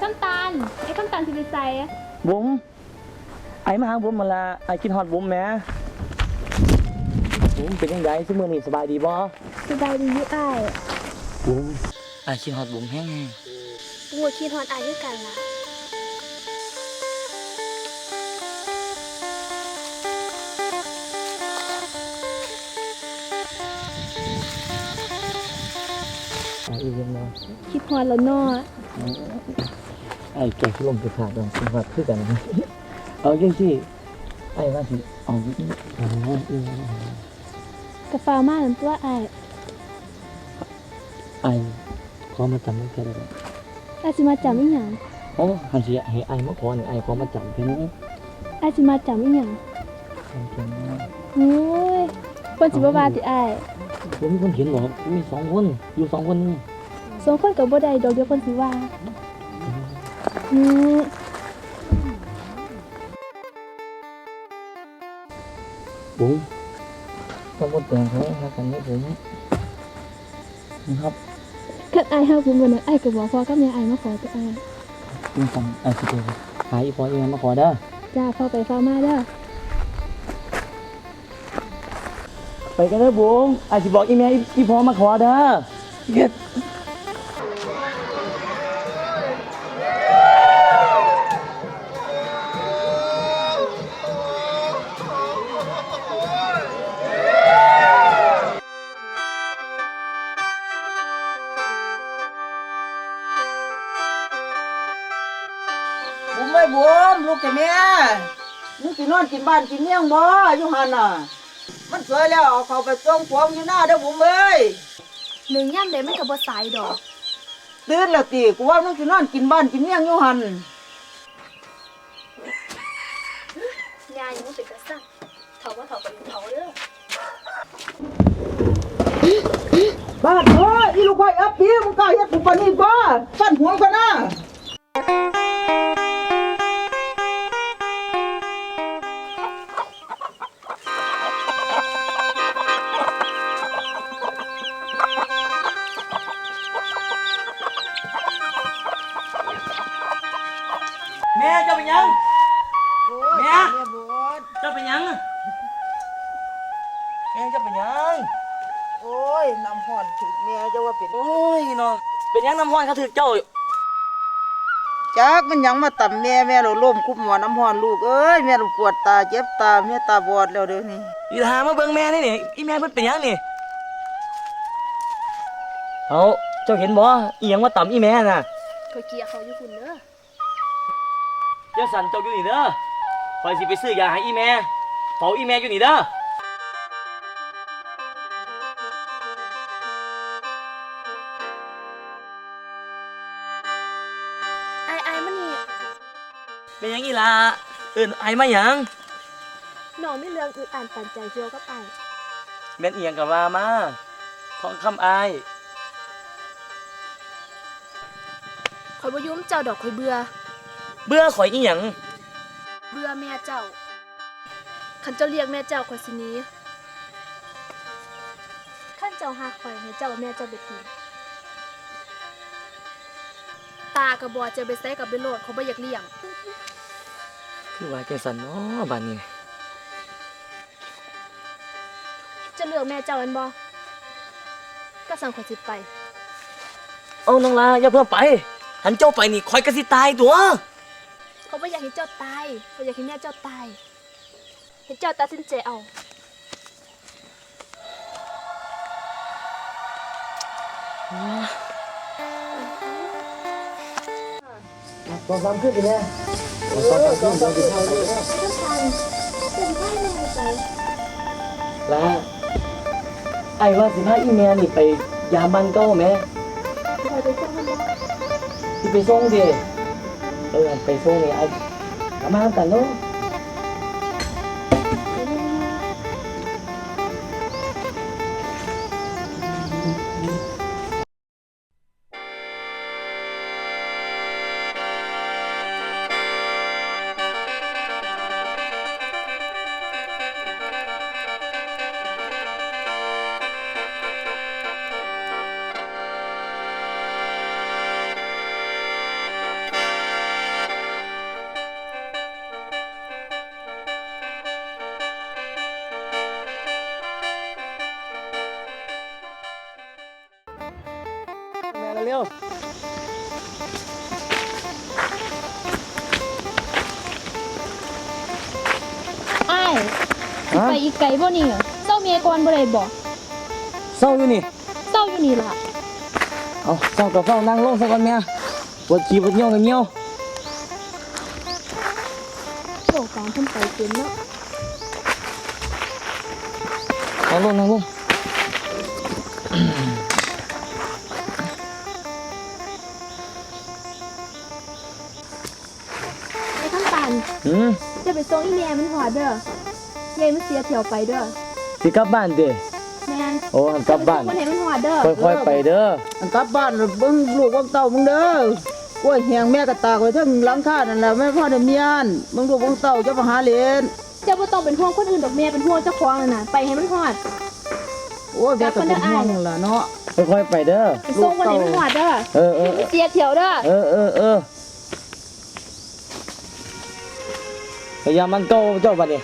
คำตาลไอ้คำตาลสิไปใส่บุ๋มไอ้มาหาบุ๋มมาละไอ้กินฮอดบุ๋มแหม่บุ๋มเป็นยังไงซุมื้อนี้สบายดีบ่สบายดีอยู่อ้ายบุ๋มไอ้กินฮอดบุ๋มแห้งกูก็คิดฮอดอ้ายคือกันล่ะไอ้อีเย็นมาคิดฮอดแล้วเนาะ ไอ้แกที่ลมจะขาดดอกสิว่าคือกันเอาจังซี่ไอ้ว่าสิเอาอีกอ๋ออีกกระฟ้าวมานั่นตัวอ้ายไอ้ขอมาจำได้แค่ได้บ่อ้ายสิมาจำอีหยังโอ้หันสิให้ไอ้มาขอนี่ไอ้ขอมาจำแค่นี้อ้ายสิมาจำอีหยังจำแค่นี้โอ้ยเพิ่นสิบ่ว่าติอ้ายบ่มีคนเห็นหรอกมีสองคนอยู่สองคนนี่สองคนก็บ่ได้ดอกเดียวเพิ่นสิว่า อืมบุ๋มต้องบ่แต่งเขาหากันได้ผมนะครับคันอ้ายเฮาบุญบ่น่ะอ้ายก็บอกพ่อกับแม่อ้ายมาขอตัวอ้ายคุณฟังไอ้สิเจหาอีพออีแม่มาขอเด้อจ้าพ่อไปฟ้าวมาเด้อไปกันเด้อบุ๋มไอ้สิบอกอีแม่อีอีพอมาขอเด้อ นอนกินบ้านกินเมี่ยงบ่อยู่หันน่ะ มันสวยแล้วเอาเขาไปส่งพวงอยู่หน้าเด้อบุ้มเอ้ยหนึ่งย่ำใดมันก็บ่สายดอก ตื่นแล้วติกูว่ามึงสินอนกินบ้านกินเมี่ยงอยู่หันยายยังบ่เป็นตาสั่งเฒ่าบ่เฒ่าก็อยู่เฒ่าเด้อบ้านเอ้ยอีลูกไฟอับปีมึงกล้าเฮ็ดกูปานนี้บ่ฟันหัวกันนะ เป็นโอ้ยน้องเป็นหยังน้ำห้อนเขาถือเจ้าจักมันหยังมาต่ำแม่แม่เราล้มคุบหัวน้ำห่อนลูกเอ้ยแม่เราปวดตาเจ็บตาแม่ตาบอดแล้วเดี๋ยวนี้อีหามาเบิ่งแม่นี่นี่อีแม่เพิ่นเป็นหยังนี่เอาเจ้าเห็นบ่อีหยังมาต่ำอีแม่น่ะข่อยเกลียเขาอยู่คุณเด้อเจ้าสันเจ้าอยู่นี่เด้อคอยสิไปซื้อยาให้อีแม่เฝ้าอีแม่อยู่นี่เด้อไอ้ เป็นหยังอีล่ะเอิ้นไอมาหยังน้องมีเรื่องอึดอัดปันใจเกี่ยวกับไอ้แม่นอีหยังก็ว่ามาทองคำอายข่อยบ่ยุ่มเจ้าดอกข่อยเบื่อ เบื่อข่อยอีหยังเบื่อแม่เจ้าคันเจ้าเรียกแม่เจ้าข่อยสิหนี้คันเจ้าหาข่อยให้เจ้าแม่เจ้าไปทีตากระบอดเจะไปใส่กับไปโลดเขาบ่อยากเลี้ยง คือว่าจังสันเนาะบัดนี้จะเลือกแม่เจ้าอันบ่ก็สั่งข่อยสิไป เอาน้องลาอย่าเพิ่งไปหันเจ้าไปนี่ข่อยก็สิตายตัวเขาบ่อยากให้เจ้าตายเขาอยากให้แม่เจ้าตายให้เจ้าตัดสินใจเอาสองสามขึ้นอีแม่สองสามขึ้นเดี๋ยวกินข้าวด้วยต้องการเป็นให้แม่ใจ ลาไอ้ว่าสิพาอีแม่นี่ไปยามบ้านเก่าแม่ข่อยไปส่งมันบ่สิไปส่งดิเออไปส่งนี่ไอ้กลับมากันเนาะ อีกไกลบ่นี่เศร้าเมียก่อนบ่ได้บ่เศร้าอยู่นี่เศร้าอยู่นี่ล่ะเอาเศร้ากับเศร้านั่งลงสักวันแม่ปวดขี้ปวดเหี่ยวกันเหี่ยวโลกการเพิ่นไปเป็นเนาะนั่งลงนั่งลงไอ้ข้างตานอืมจะไปส่งอีแม่มันหอดเด้อเยายมันเสียเที่ยวไปเด้อสิกลับบ้านเด้แม่นโอ้หันกลับบ้านจะไปส่งคนเห็นมันหอดเด้อค่อยๆไปเด้ออันกลับบ้านแล้วเบิ่งลูกเบิ่งเต้ามึงเด้อกล้วยแหงแม่ก็ตากไว้เทั้งหลังคานั่นแหละแม่พ่อได้เมียนเบิ่งลูกเบิ่งเต้าจะมาหาเล่นเจ้าบ่ต้องเป็นห่วงคนอื่นดอกแม่เป็นห่วงเจ้าของนั่นน่ะไปให้มันหอดโอ้ยแม่ก็เป็นห่วงล่ะเนาะ ค่อยๆไปเด้อ ไปส่งคนเห็นมันหอดเด้อเออเออมันเสียเที่ยวเด้อเออเออเออพยายามมันเก้าเจ้าบัดนี้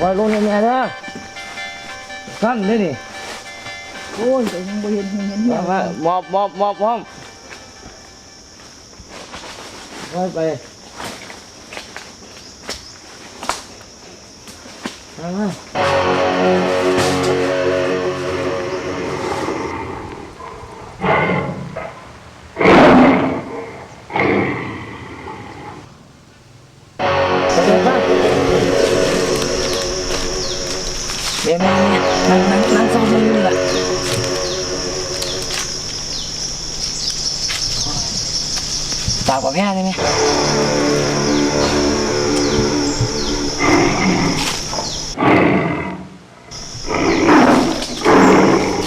ค่อยๆลงเนี่ยเด้อสั้นเลยนี่โอ้ยก็ยังบ่เห็นเห็นเห็นเห็มานมาหมอบหมอบหมอบพร้อมค่อยไปมามา เดี๋ยวแม่เนี่ยนั่งนั่งนั่งซ้อมมือนี่แหละฝากกับแม่ได้ไหม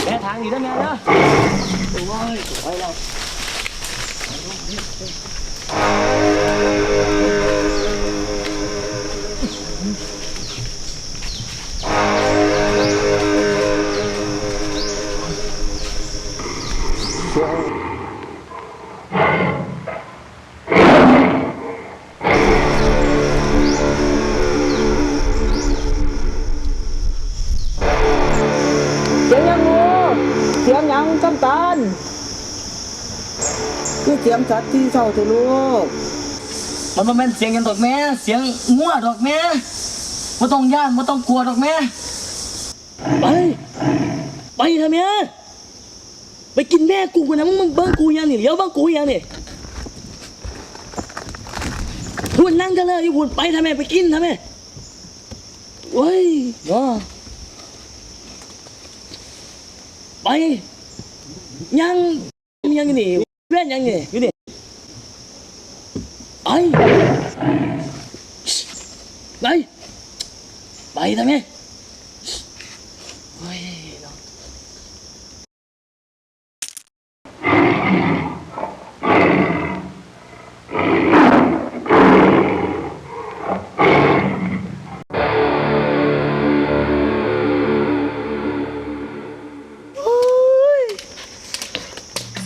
แม่ทางอยู่ด้วยแม่เนาะโอ้ยโอ้ยเรา เสียงยังงูเสียงยังจำตาลคือเสียงสัตว์ที่เศร้าเถอะลูกมันบ่แม่นเสียงกันดอกแม่เสียงงัวดอกแม่ไม่ต้องย่านไม่ต้องกลัวดอกแม่ไป ไปเถอะแม่ ไปกินแม่กูกันนะมึงมึงเบิ้งกูยังนี่เลี้ยวเบิ้งกูยังนี่พูดนั่งกันเลยอยู่พูดไปทำไมไปกินทำไมเว้ยเนาะไปยังยังอยู่นี่แว่นยังนี่อยู่นี่ไปไปไปทำไม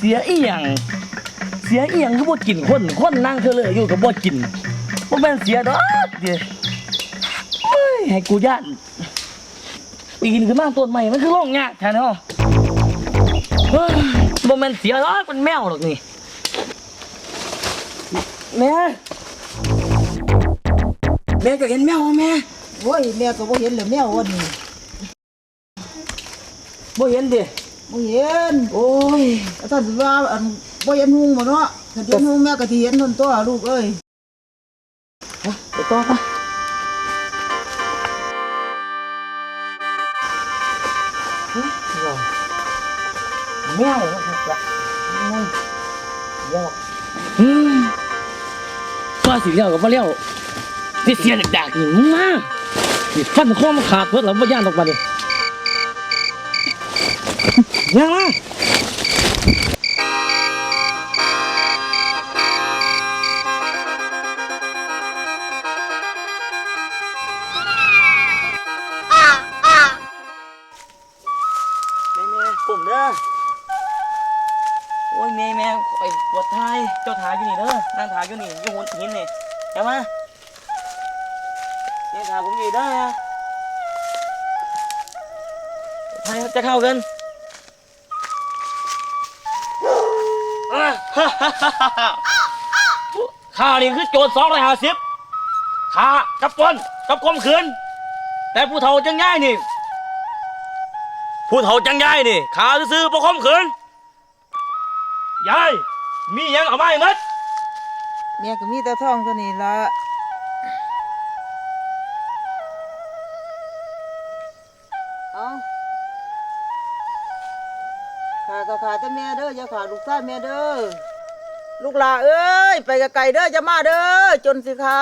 สียอีหยังเสียอีหยังก็บ่กินคนคนนั่งเธอเลยอยู่ก็บ่กินบ่แม่นเสียดอกเดี๋ยวเฮ้ยให้กูย่านปีนขึ้นมาต้นใหม่มันคือโล่งยากแท้เนาะเฮ้ยบ่แม่นเสียดอกมันแมวดอกนี่แม่แม่ก็เห็นแมวแม่โอ้ยแม่ก็บ่เห็นเลยแมววันนี้บ่เห็นเดิ บ่เห็นโอ้ยท่านสิว่าอันบ่เห็นหุงบ่เนาะถ้าเห็นหุงแม่ก็สิเห็นทนตัวลูกเอ้ยไปต่อปะเฮ้ยเดี๋ยวแมวละแมวเดี๋ยวอืมก็สิเลี้ยวกับว่าเลี้ยวนี่เสียดักๆนี่มึงมานี่ฟันคอมันขาดเพื่อเราไม่ย่านออกมาดิ ยังมาแม่แม่ผมเด้อโอ้ยแม่แม่ไอ้ปวดท้ายเจ้าทา นี่คือโจรสองร้อยห้าสิบขากับปล้นกับกลมขืน แต่ผู้เฒ่าจังง่ายนี่ ผู้เฒ่าจังง่ายนี่ข้าซื้อๆประคมขืนยายมีหยังเอามาให้หมัดเมียก็มีแต่ทองเท่านี้ละเอาขาก็ขาแต่แม่เด้ออย่าขาลูกชายแม่เด้อ ลูกหลาเอ้ย ไปกับไก่เด้อจะมาเด้อจนสิขา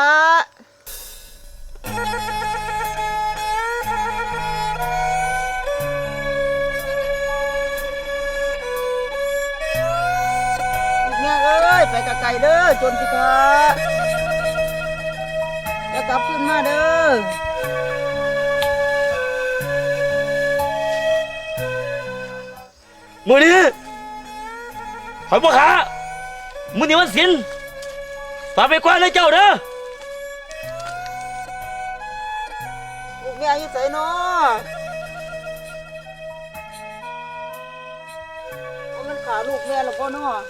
ลูกแม่เอ้ย ไปกับไก่เด้อจนสิขาอย่ากลับขึ้นมาเด้อมือนี้หอยบัวขา มือนี้วันศิลฝากไปกว้านเลยเจ้าเด้อลูกแม่อยู่ไสเนาะว่ามันขาลูกแม่แล้วพ่อเนาะ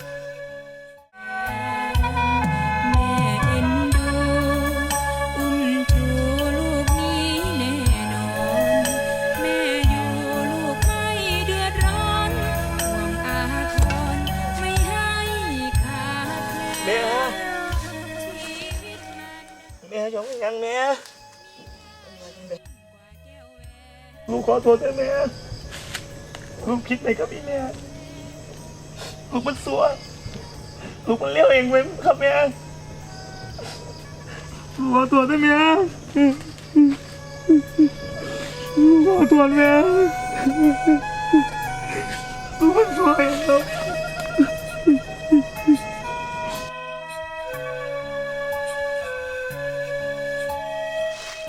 อโทษนะแม่ลูกคิดไปกับพี่แม่ลูกมันสัวลูกมันเลี้ยวเองเว้ยครับแม่ลูกขอโทษนะแม่ลูกขอโทษแม่ลูกมันสัวเองครับ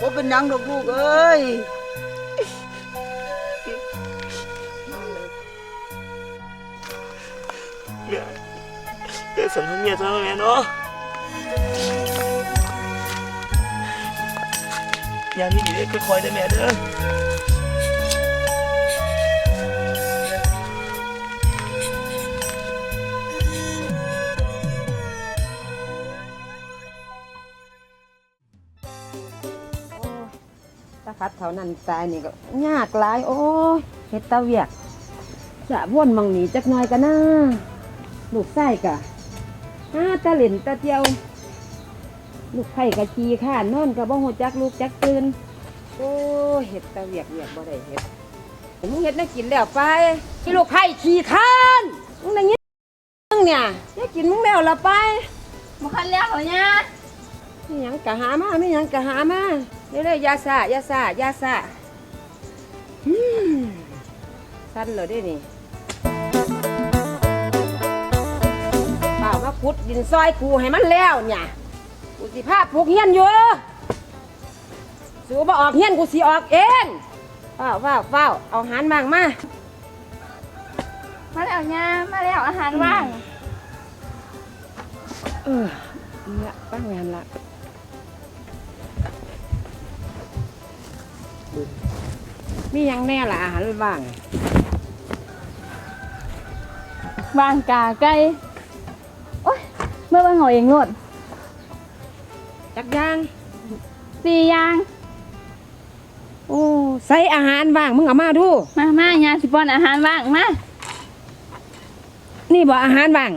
ว่าเป็นหยังดอกลูกเอ้ย สันทเมียเท่านั้นแม่เนาะยางนี้ดีเลยค่อยๆได้แม่เด้อตาพัดเท่านั้นตายนี่ก็ยากหลาย โอ้ยเฮ็ดตาเวียก จะว่นมังหนีจักหน่อยกันนะลูกไส้กะ หาตาเหล่นตาเจียว ลูกไผ่กะจีข้านอนกะบ่ฮู้จักลูกจักตื่นโอ้ยเฮ็ดตาเวียกเวียกบ่ได้เฮ็ดมึงเฮ็ดได้กินแล้วไปที่ลูกไผ่ขี้ข้านมึงได้ยินมึงเนี่ยได้กินมึงแล้วละไปบ่คันแล้วเหรอเนี่ยมีหยังกะหามามีหยังกะหามาเรื่อยๆอยาซาอยาซาอยาซาอืมสั้นเลยเด้นี่ เปล่ามาขุดดินซอยกูให้มันแล้วเนี่ยกูสิพาปลูกเฮียนอยู่สูบ่ออกเฮียนกูสิออกเองเฝ้าวฝ้าวฝ้าวเอาหารมางมามาแล้วเนี่ยมาแล้วอาหารว่างเออเนี่ยป้างานละมีหยังแน่ล่ะอาหารว่าง ว่างกาไก่โอ๊ย เมื่อวันเหงาเองโลดจักอยางสี่อย่างโอ้ใส่อาหารว่างมึงเอามาดู มามาญาสิป้อนอาหารว่างมานี่บ่อาหารว่าง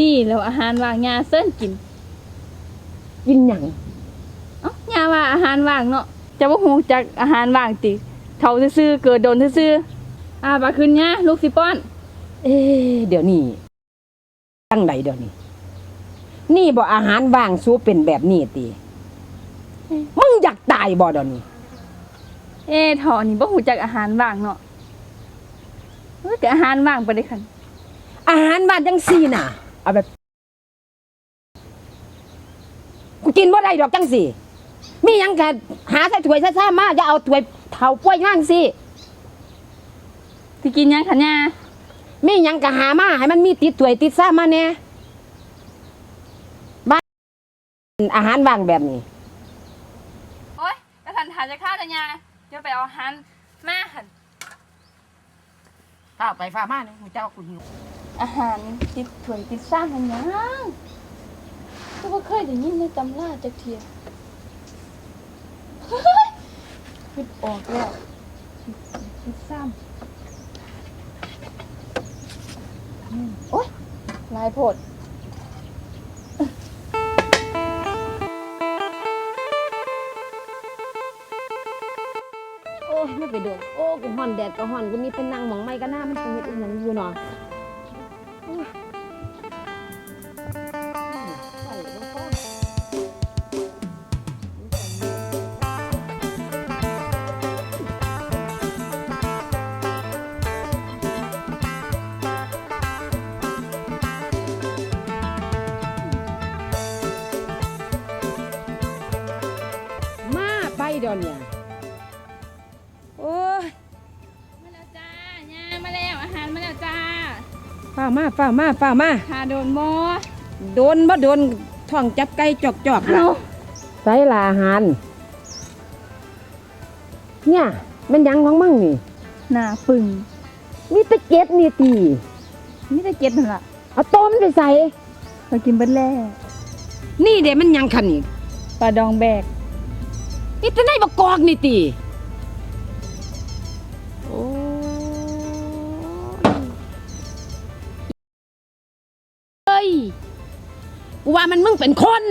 นี่แล้วอาหารว่างญาเส้นกินกินหยังเอ้าญาว่าอาหารว่างเนาะจะบ่ฮู้จักอาหารว่างติเฒ่าซื่อๆเกิดโดนซื่อๆอ่าบาขึ้นญาลูกสิป้อน เอ๊เดี๋ยวนี้ตั้งใดเดี๋ยวนี้ นี่บ่อาหารว่างสูเป็นแบบนี้ติมึงอยากตายบ่เดี๋ยวนี้เอ๊ะเฒ่านี่บ่ฮู้จักอาหารว่างเนาะเอ้ยแต่อาหารว่างไปได้คันอาหารบ้านจังซี่น่ะ เอาแบบกูกินบ่ได้ดอกจังสี่ มีหยังกะหาใส่ถ้วยซ่าๆมาอย่าเอาถ้วยเฒ่าป่วยย่างสิสิกินหยังคะย่ามีหยังก็หามาให้มันมีติดถ้วยติดซ่ามาแน่บ้าน อาหารว่างแบบนี้โอ๊ยกระทันทานจะฆ่าจะย่าเดี๋ยวไปเอาอาหารมาหันถ้าไปฟ้ามาเนี่ยเจ้ากูหิวอาหารติดถ้วยติดซ้ำมันยังก็บ่เคยได้ยินในตำราจักเทียเฮ้ยคิดออกแล้วติดถ้วยติดซ้ำอืมโอ๊ยหลายโพด ไปโดนโอ้กูห่อนแดดก็ห่อนกูมีเป็นนางหมองไม้ก็หน้ามันเป็นเฮ็ดอีหยังอยู่เนาะโอ้ยใส่ลงก่อนมาไปเดี๋ยวนี้ ฝ้ามาฝ้ามาฝ้ามาหาโดนบ่โดนบ่โดนท้องจับไก่จอกจอกๆล่ะเอาใส่ลาอาหารเนี่ยมันหยังของมึงนี่ หน้าปึงมีแตะเก็ดนี่ตีมีแต่เก็ดนั่นล่ะเอาต้มไปใส่เรากินเบิดแล้วนี่เดี๋ยวมันหยังคันนี่ปลาดองแบกนี่จะได้บกอกนี่ตี กูว่ามันมึงเป็นคน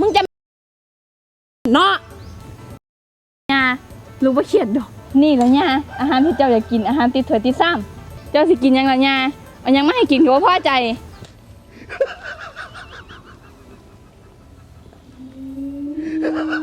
มึงจะเนาะย่ารู้ว่าเขียดดอก นี่แหละย่าอาหารที่เจ้าอยากกินอาหารติดถ้วยติดซ้ำเจ้าสิกินหยังล่ะย่าเอาหยังมาให้กินก็บ่พอใจเ